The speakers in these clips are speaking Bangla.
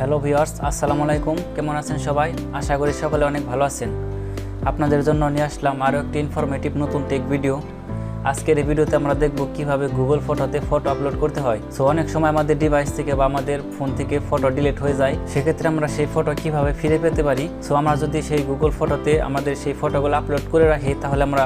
হ্যালো ভিউয়ার্স আসসালামু আলাইকুম। কেমন আছেন সবাই? আশা করি সকলে অনেক ভালো আছেন। আপনাদের জন্য নিয়ে আসলাম আরও একটি ইনফরমেটিভ নতুন টেক ভিডিও আজকের এই ভিডিওতে আমরা দেখব কীভাবে গুগল ফটোতে ফটো আপলোড করতে হয়। সো অনেক সময় আমাদের ডিভাইস থেকে বা আমাদের ফোন থেকে ফটো ডিলিট হয়ে যায়। সেক্ষেত্রে আমরা সেই ফটো কীভাবে ফিরে পেতে পারি? সো আমরা যদি সেই গুগল ফটোতে আমাদের সেই ফটোগুলো আপলোড করে রাখি, তাহলে আমরা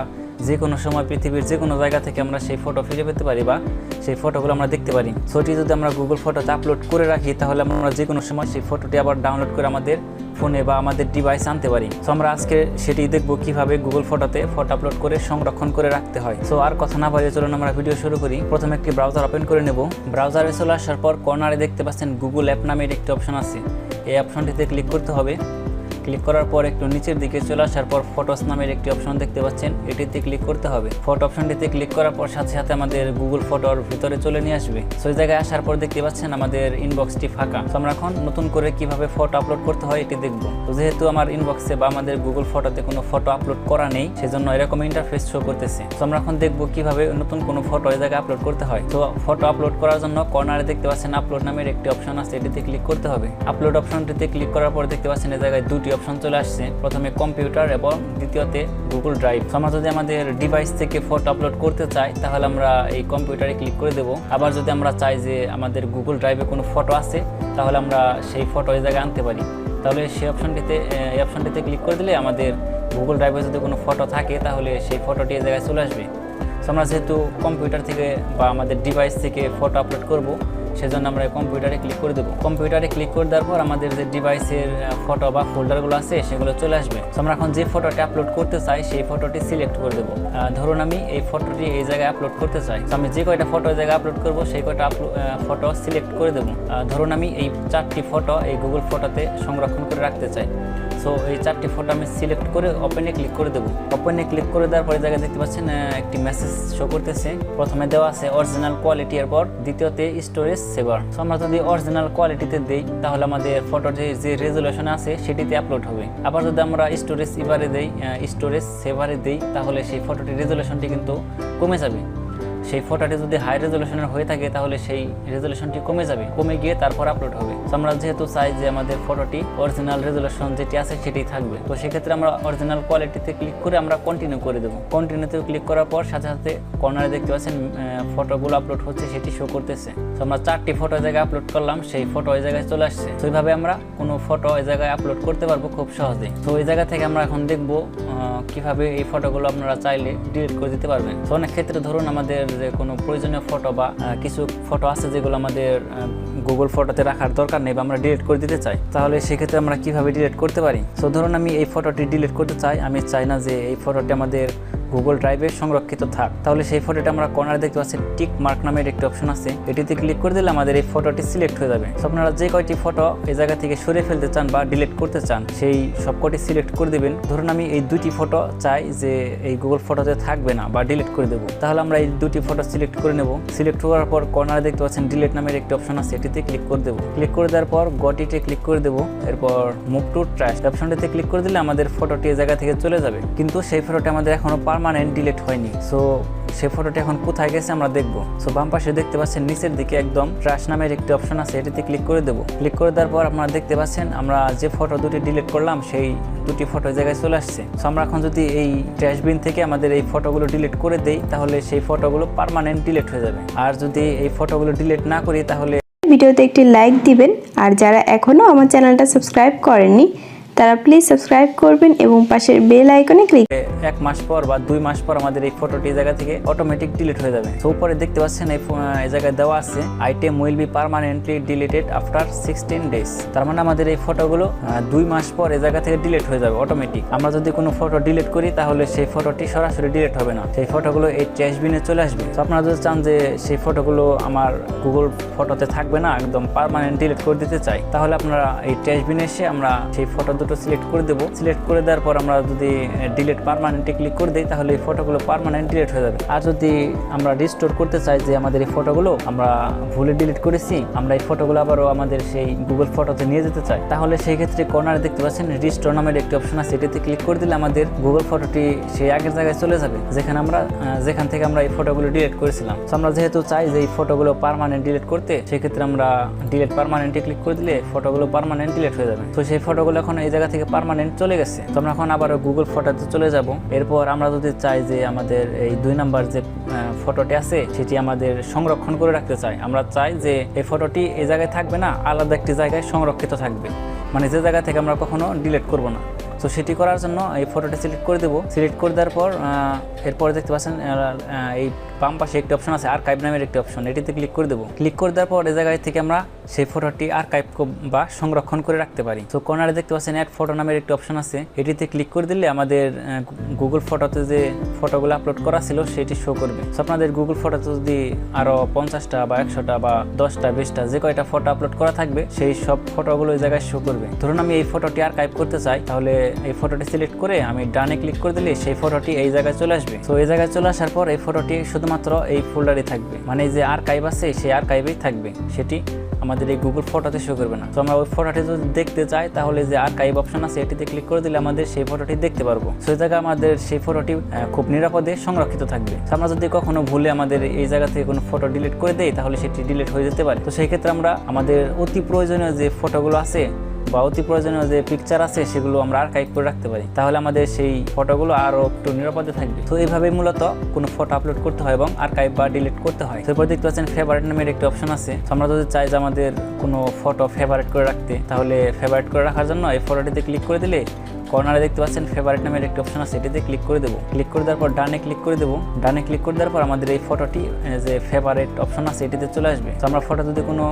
যে কোনো সময় পৃথিবীর যে কোনো জায়গা থেকে আমরা সেই ফটো ফিরে পেতে পারি বা সেই ফটোগুলো আমরা দেখতে পারি। সোটি যদি আমরা গুগল ফটোতে আপলোড করে রাখি, তাহলে আমরা যে কোনো সময় সেই ফটোটি আবার ডাউনলোড করে আমাদের ফোনে বা আমাদের ডিভাইস আনতে পারি। সো আমরা আজকে সেটি দেখব কীভাবে গুগল ফটোতে ফটো আপলোড করে সংরক্ষণ করে রাখতে হয়। সো আর কথা না বাড়িয়ে চলুন আমরা ভিডিও শুরু করি। প্রথমে একটি ব্রাউজার ওপেন করে নেব। ব্রাউজারে চলে আসার পর কর্নারে দেখতে পাচ্ছেন গুগল অ্যাপ নামের একটি অপশন আছে। এই অপশনটিতে ক্লিক করতে হবে। ক্লিক করার পর একটু নিচের দিকে চলে আসার পর ফটোস নামের একটি অপশন দেখতে পাচ্ছেন, এটিতে ক্লিক করতে হবে। ফটো অপশনটিতে ক্লিক করার পর সাথে সাথে আমাদের গুগল ফটোর ভিতরে চলে নিয়ে আসবে। সো এই জায়গায় আসার পর দেখতে পাচ্ছেন আমাদের ইনবক্সটি ফাঁকা। তো আমরা এখন নতুন করে কীভাবে ফটো আপলোড করতে হয় এটি দেখব। তো যেহেতু আমার ইনবক্সে বা আমাদের গুগল ফটোতে কোনো ফটো আপলোড করা নেই, সেজন্য এরকম ইন্টারফেস শো করতেছে। তো আমরা এখন দেখব কীভাবে নতুন কোনো ফটো এই জায়গায় আপলোড করতে হয়। তো ফটো আপলোড করার জন্য কর্নারে দেখতে পাচ্ছেন আপলোড নামের একটি অপশন আছে, এটিতে ক্লিক করতে হবে। আপলোড অপশনটিতে ক্লিক করার পর দেখতে পাচ্ছেন এই জায়গায় দুটি অপশন চলে আসছে। প্রথমে কম্পিউটার এবং দ্বিতীয়তে গুগল ড্রাইভ আমরা যদি আমাদের ডিভাইস থেকে ফটো আপলোড করতে চাই, তাহলে আমরা এই কম্পিউটারে ক্লিক করে দেব। আবার যদি আমরা চাই যে আমাদের গুগল ড্রাইভে কোনো ফটো আছে, তাহলে আমরা সেই ফটো এই জায়গায় আনতে পারি। তাহলে সেই অপশনটিতে এই অপশনটিতে ক্লিক করে দিলে আমাদের গুগল ড্রাইভে যদি কোনো ফটো থাকে, তাহলে সেই ফটোটি এই জায়গায় চলে আসবে। আমরা যেহেতু কম্পিউটার থেকে বা আমাদের ডিভাইস থেকে ফটো আপলোড করব সেজন্য আমরা কম্পিউটারে ক্লিক করে দেবো। কম্পিউটারে ক্লিক করে দেওয়ার পর আমাদের যে ডিভাইসের ফটো বা ফোল্ডারগুলো আছে, সেগুলো চলে আসবে। আমরা এখন যে ফটোটি আপলোড করতে চাই, সেই ফটোটি সিলেক্ট করে দেবো। ধরুন আমি এই ফটোটি এই জায়গায় আপলোড করতে চাই। আমি যে কয়টা ফটো জায়গায় আপলোড করব, সেই কয়টা ফটো সিলেক্ট করে দেবো। ধরুন আমি এই চারটি ফটো এই গুগল ফটোতে সংরক্ষণ করে রাখতে চাই। সো এই চারটি ফটো আমি সিলেক্ট করে ওপেনে ক্লিক করে দেবো। ওপেনে ক্লিক করে দেওয়ার পরে জায়গায় দেখতে পাচ্ছেন একটি মেসেজ শো করতেছে। প্রথমে দেওয়া আছে অরিজিনাল কোয়ালিটি এর পর দ্বিতীয়তে স্টোরেজ সেভার তো আমরা যদি অরিজিনাল কোয়ালিটিতে দেই, তাহলে আমাদের ফটোর যে যে রেজুলেশন আছে, সেটিতে আপলোড হবে। আবার যদি আমরা স্টোরেজ ইভারে দেই স্টোরেজ সেভারে দেই, তাহলে সেই ফটোটির রেজুলেশনটি কিন্তু কমে যাবে। সেই ফটোটি যদি হাই রেজলিউশনের হয়ে থাকে, তাহলে সেই রেজলিউশনটি কমে যাবে। কমে গিয়ে তারপর আপলোড হবে। তো আমরা যেহেতু চাই যে আমাদের ফটোটি অরিজিনাল রেজলিউশন যেটি আছে, সেটি থাকবে। তো সেক্ষেত্রে আমরা অরিজিনাল কোয়ালিটিতে ক্লিক করে আমরা কন্টিনিউ করে দেবো। কন্টিনিউতে ক্লিক করার পর সাথে সাথে কর্নারে দেখতে পাচ্ছেন ফটোগুলো আপলোড হচ্ছে, সেটি শো করতেছে। তো আমরা চারটি ফটো জায়গায় আপলোড করলাম, সেই ফটো ওই জায়গায় চলে আসছে। তো এইভাবে আমরা কোনো ফটো ওই জায়গায় আপলোড করতে পারব খুব সহজেই তো ওই জায়গা থেকে আমরা এখন দেখব কীভাবে এই ফটোগুলো আপনারা চাইলে ডিলিট করে দিতে পারবেন। তো অনেক ক্ষেত্রে ধরুন আমাদের যে কোনো প্রয়োজনীয় ফটো বা কিছু ফটো আছে যেগুলো আমাদের গুগল ফটোতে রাখার দরকার নেই বা আমরা ডিলিট করে দিতে চাই, তাহলে সেক্ষেত্রে আমরা কীভাবে ডিলিট করতে পারি? তো ধরুন আমি এই ফটোটি ডিলিট করতে চাই, আমি চাই না যে এই ফটোটি আমাদের গুগল ড্রাইভে সংরক্ষিত থাক। তাহলে সেই ফটোটা আমরা কর্নারে দেখতে পাচ্ছি টিক মার্ক নামের একটি অপশন আছে। এটিতে ক্লিক করে দিলে আমাদের এই ফটোটি সিলেক্ট হয়ে যাবে। তো আপনারা যে কয়টি ফটো এই জায়গা থেকে সরিয়ে ফেলতে চান বা ডিলিট করতে চান, সেই সব সবকটি সিলেক্ট করে দিবেন। ধরুন আমি এই দুটি ফটো চাই যে এই গুগল ফটোতে থাকবে না বা ডিলিট করে দেবো। তাহলে আমরা এই দুটি ফটো সিলেক্ট করে নেব। সিলেক্ট করার পর কর্নারে দেখতে পাচ্ছেন ডিলিট নামের একটি অপশন আছে, এটিতে ক্লিক করে দেবো। ক্লিক করে দেওয়ার পর গটিতে ক্লিক করে দেবো। এরপর মুভ টু ট্র্যাশ অপশনটিতে ক্লিক করে দিলে আমাদের ফটোটি এই জায়গা থেকে চলে যাবে। কিন্তু সেই ফটোটি আমাদের এখনও পার্মানেন্ট ডিলিট হয়নি। সো সেই ফটোটা এখন কোথায় গেছে আমরা দেখব। সো বাম পাশে দেখতে পাচ্ছেন, নিচের দিকে একদম ট্র্যাশ নামের একটি অপশন আছে, এটিতে ক্লিক করে দেবো। ক্লিক করে দেওয়ার পর আপনারা দেখতে পাচ্ছেন, আমরা যে ফটো দুটি ডিলিট করলাম, সেই দুটি ফটো জায়গায় চলে আসছে। সো আমরা এখন যদি এই ট্র্যাশ বিন থেকে আমাদের এই ফটোগুলো ডিলিট করে দেই, তাহলে সেই ফটোগুলো পারমানেন্ট ডিলিট হয়ে যাবে। আর যদি এই ফটোগুলো ডিলিট না করি, তাহলে ভিডিওতে একটি লাইক দিবেন। আর যারা এখনও আমার চ্যানেলটা সাবস্ক্রাইব করেননি তারা প্লিজ সাবস্ক্রাইব করবেন এবং পাশের বেল আইকনে ক্লিক এক মাস পর বা দুই মাস পর আমাদের এই ফটোটি জায়গা থেকে অটোমেটিক ডিলিট হয়ে যাবে। তো উপরে দেখতে পাচ্ছেন এই জায়গায় দেওয়া আছে item will be permanently deleted after sixteen days তার মানে আমাদের এই ফটোগুলো দুই মাস পর এই জায়গা থেকে ডিলিট হয়ে যাবে অটোমেটিক আমরা যদি কোনো ফটো ডিলিট করি, তাহলে সেই ফটোটি সরাসরি ডিলিট হবে না। সেই ফটোগুলো এই ট্র্যাশ বিনে চলে আসবে। তো আপনারা যদি চান যে সেই ফটোগুলো আমার গুগল ফটোতে থাকবে না, একদম পার্মানেন্ট ডিলিট করে দিতে চাই, তাহলে আপনারা এই ট্র্যাশ বিনে এসে আমরা সেই ফটো দুটো সিলেক্ট করে দেবো। সিলেক্ট করে দেওয়ার পর আমরা যদি ডিলিট পারমানেন্টে ক্লিক করে দিই, তাহলে এই ফটোগুলো পারমানেন্ট ডিলেট হয়ে যাবে। আর যদি আমরা রিস্টোর করতে চাই যে আমাদের এই ফটোগুলো আমরা ভুলে ডিলিট করেছি, আমরা এই ফটোগুলো আবারও আমাদের সেই গুগল ফটোতে নিয়ে যেতে চাই, তাহলে সেই ক্ষেত্রে কর্নারে দেখতে পাচ্ছেন রিস্টোর নামের একটি অপশন আছে। এটিতে ক্লিক করে দিলে আমাদের গুগল ফটোটি সেই আগের জায়গায় চলে যাবে, যেখানে আমরা যেখান থেকে আমরা এই ফটোগুলো ডিলিট করেছিলাম। তো আমরা যেহেতু চাই যে এই ফটোগুলো পারমানেন্ট ডিলিট করতে, সেক্ষেত্রে আমরা ডিলিট পারমানেন্টে ক্লিক করে দিলে ফটোগুলো পারমানেন্ট ডিলিট হয়ে যাবে। তো সেই ফটোগুলো এখন এই জায়গা থেকে পারমানেন্ট চলে গেছে। তো আমরা এখন আবার গুগল ফটোতে চলে যাব। এরপর আমরা যদি চাই যে আমাদের এই দুই নাম্বার যে ফটোটি আছে, সেটি আমাদের সংরক্ষণ করে রাখতে চাই। আমরা চাই যে এই ফটোটি এই জায়গায় থাকবে না, আলাদা একটি জায়গায় সংরক্ষিত থাকবে। মানে যে জায়গা থেকে আমরা কখনো ডিলিট করব না। তো সেটি করার জন্য এই ফটোটি সিলেক্ট করে দেবো। সিলেক্ট করে দেওয়ার পর এরপরে দেখতে পাচ্ছেন এই বাম পাশে একটি অপশন আছে আর আর্কাইভ নামের একটি অপশন এটিতে ক্লিক করে দেবো। ক্লিক করে দেওয়ার পর এই জায়গায় থেকে আমরা সেই ফটোটি আর আর্কাইভ বা সংরক্ষণ করে রাখতে পারি। তো কর্নারে দেখতে পাচ্ছেন অ্যাড ফটো নামের একটি অপশন আছে। এটিতে ক্লিক করে দিলে আমাদের গুগল ফটোতে যে ফটোগুলো আপলোড করা ছিল, সেটি শো করবে। তো আপনাদের গুগল ফটোতে যদি আরও পঞ্চাশটা বা একশোটা বা দশটা, বিশটা যে কয়টা ফটো আপলোড করা থাকবে, সেই সব ফটোগুলো ওই জায়গায় শো করবে। ধরুন আমি এই ফটোটি আর আর্কাইভ করতে চাই, তাহলে এই ফটোটি সিলেক্ট করে আমি ডানে ক্লিক করে দিলে সেই ফটোটি এই জায়গায় চলে আসবে। তো এই জায়গায় চলে আসার পর এই ফটোটি শুধুমাত্র এই ফোল্ডারে থাকবে। মানে যে আর্কাইভ আছে, সেই আর্কাইভেই থাকবে। সেটি আমাদের এই গুগল ফটোতে শো করবে না। তো আমরা ওই ফটোটি যদি দেখতে চাই, তাহলে যে আর আর্কাইভ অপশন আছে, এটিতে ক্লিক করে দিলে আমাদের সেই ফটোটি দেখতে পারব। সেই জায়গায় আমাদের সেই ফটোটি খুব নিরাপদে সংরক্ষিত থাকবে। আমরা যদি কখনো ভুলে আমাদের এই জায়গা থেকে কোনো ফটো ডিলিট করে দেই, তাহলে সেটি ডিলিট হয়ে যেতে পারে। তো সেই ক্ষেত্রে আমরা আমাদের অতি প্রয়োজনীয় যে ফটোগুলো আছে বা অতি প্রয়োজনীয় যে পিকচার আছে, সেগুলো আমরা আর্কাইভ করে রাখতে পারি। তাহলে আমাদের সেই ফটোগুলো আরও একটু নিরাপদে থাকবে। তো এইভাবে মূলত কোনো ফটো আপলোড করতে হয় এবং আর্কাইভ বা ডিলিট করতে হয়। এরপর দেখতে পাচ্ছেন ফেভারিট নামের একটি অপশন আছে। তো আমরা যদি চাই যে আমাদের কোনো ফটো ফেভারিট করে রাখতে, তাহলে ফেভারিট করে রাখার জন্য এই ফটোটিতে ক্লিক করে দিলে কর্নারে দেখতে পাচ্ছেন ফেভারিট নামের একটি অপশন আছে, এটিতে ক্লিক করে দেবো। ক্লিক করে দেওয়ার পর ডানে ক্লিক করে দেবো। ডানে ক্লিক করে দেওয়ার পর আমাদের এই ফটোটি যে ফেভারিট অপশন আছে, এটিতে চলে আসবে। তো আমরা ফটো যদি কোনো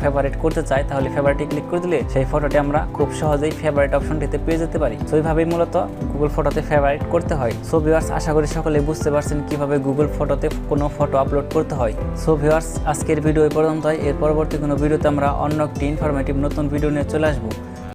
ফেভারিট করতে চাই, তাহলে ফেভারিটে ক্লিক করে দিলে সেই ফটোটি আমরা খুব সহজেই ফেভারিট অপশনটিতে পেয়ে যেতে পারি। তো এইভাবেই মূলত গুগল ফটোতে ফেভারিট করতে হয়। সো ভিউয়ার্স আশা করি সকলে বুঝতে পারছেন কীভাবে গুগল ফটোতে কোনো ফটো আপলোড করতে হয়। সো ভিউয়ার্স আজকের ভিডিও এই পর্যন্তই। এর পরবর্তী কোনো ভিডিওতে আমরা অন্য একটি ইনফরমেটিভ নতুন ভিডিও নিয়ে চলে আসব।